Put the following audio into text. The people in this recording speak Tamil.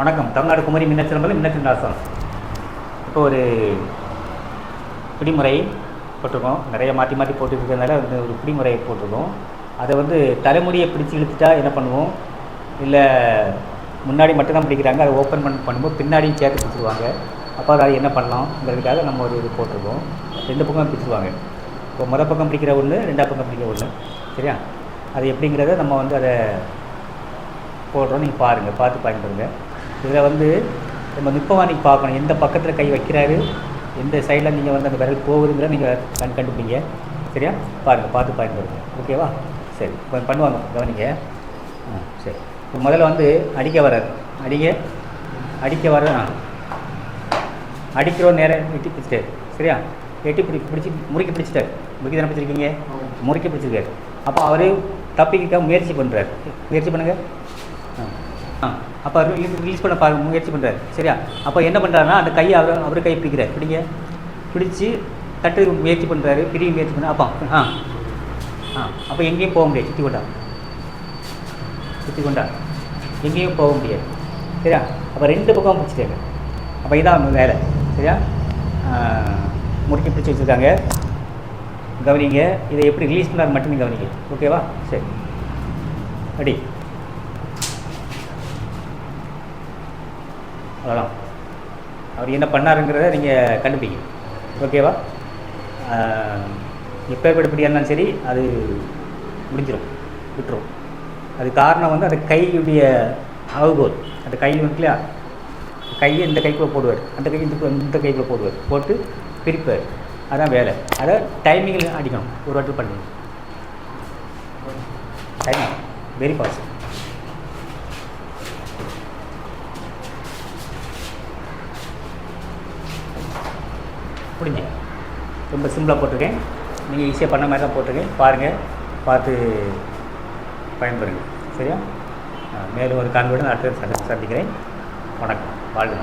வணக்கம். தமிழ்நாடு குமரி மின்னச்சலம்பலம் மின்னச்சிலாசம் இப்போ ஒரு பிடிமுறை போட்டிருக்கோம். நிறைய மாற்றி மாற்றி போட்டுருக்கிறதுனால வந்து ஒரு பிடிமுறையை போட்டிருக்கோம். அதை வந்து தலைமுடியை பிடிச்சி இழுத்துட்டா என்ன பண்ணுவோம்? இல்லை முன்னாடி மட்டும்தான் பிடிக்கிறாங்க அதை ஓப்பன் பண்ண பண்ணும்போது பின்னாடியும் சேர்த்து பிடிச்சிருவாங்க. அப்போ அதை என்ன பண்ணலாம்ங்கிறதுக்காக நம்ம ஒரு இது போட்டிருக்கோம். ரெண்டு பக்கம் பிடிச்சிருவாங்க. இப்போ முத பக்கம் பிடிக்கிற ஒன்று ரெண்டாவது பக்கம் பிடிக்கிற ஒன்று சரியா? அது எப்படிங்கிறத நம்ம வந்து அதை போடுறோம். நீங்கள் பாருங்கள் பார்த்து பயன்படுங்க இதில் வந்து நம்ம நுட்பவாணிக்கு பார்க்கணும். எந்த பக்கத்தில் கை வைக்கிறாரு எந்த சைடில் நீங்கள் வந்து அந்த விரல் போகுதுங்கிற நீங்கள் கண் கண்டுபிடிங்க. சரியா? பாருங்கள் பார்த்து பயன்படுங்க ஓகேவா சரி கொஞ்சம் பண்ணுவாங்க கவனிங்க. ஆ சரி. இப்போ முதல்ல வந்து அடிக்க வராது அடிக்க அடிக்க வர அடிக்கிறோம் நேரம் எட்டி பிடிச்சிட்டாரு. சரியா? எட்டி பிடி பிடிச்சி முறுக்கி பிடிச்சிட்டாரு. முறுக்கி தானே பிடிச்சிருக்கீங்க? முறுக்கி பிடிச்சிருக்காரு. அப்போ அவர் தப்பிக்க முயற்சி பண்ணுறாரு முயற்சி பண்ணுங்கள் ஆ. அப்போ ரிலீஸ் பண்ண பாருங்க முயற்சி பண்ணுறாரு சரியா? அப்போ என்ன பண்ணுறாருன்னா அந்த கையை அவர் அவர் கை பிடிக்கிறார். பிடிங்க. பிடிச்சி தட்டு முயற்சி பண்ணுறாரு பிரிய முயற்சி பண்ண அப்போ ஆ ஆ அப்போ எங்கேயும் போக முடியாது சுற்றி கொண்டா. சுற்றி கொண்டா. எங்கேயும் போக முடியாது. சரியா? அப்போ ரெண்டு பக்கம் பிடிச்சிட்டாங்க அப்போ இதான் வேலை. சரியா? முடிக்க முறுக்கி பிடிச்சி வச்சுருக்காங்க. கவனிங்க. இதை எப்படி ரிலீஸ் பண்ணார் மட்டுமே கவனிங்க. ஓகேவா சரி. அடி அவ்வளோதான் அவர் என்ன பண்ணாருங்கிறத நீங்கள் கண்டுபிடிங்க. ஓகேவா? எப்போ எப்படி இருந்தாலும் சரி அது முடிஞ்சிடும் விட்டுரும். அது காரணம் வந்து அந்த கையுடைய அளவுகோல் அந்த கை வந்து இல்லையா? கையை இந்த கைக்குள்ளே போடுவார். அந்த கை இந்த இந்த கைக்குள்ளே போடுவார். போட்டு பிரிப்பார். அதான் வேலை. அதை டைமிங்கில் அடிக்கணும். ஒரு வாட்டி பண்ணுங்க டைமிங் வெரி ஃபாஸ்ட் முடிஞ்சு ரொம்ப சிம்பிளாக போட்டிருக்கேன். நீங்கள் ஈஸியாக பண்ண மாதிரி தான் போட்டிருக்கேன். பாருங்கள் பார்த்து பயன்பெறுங்க. சரியா? மேலும் ஒரு கான்ஃபிடன்ஸ் அடுத்த சந்திக்கிறேன். வணக்கம். வாழ்க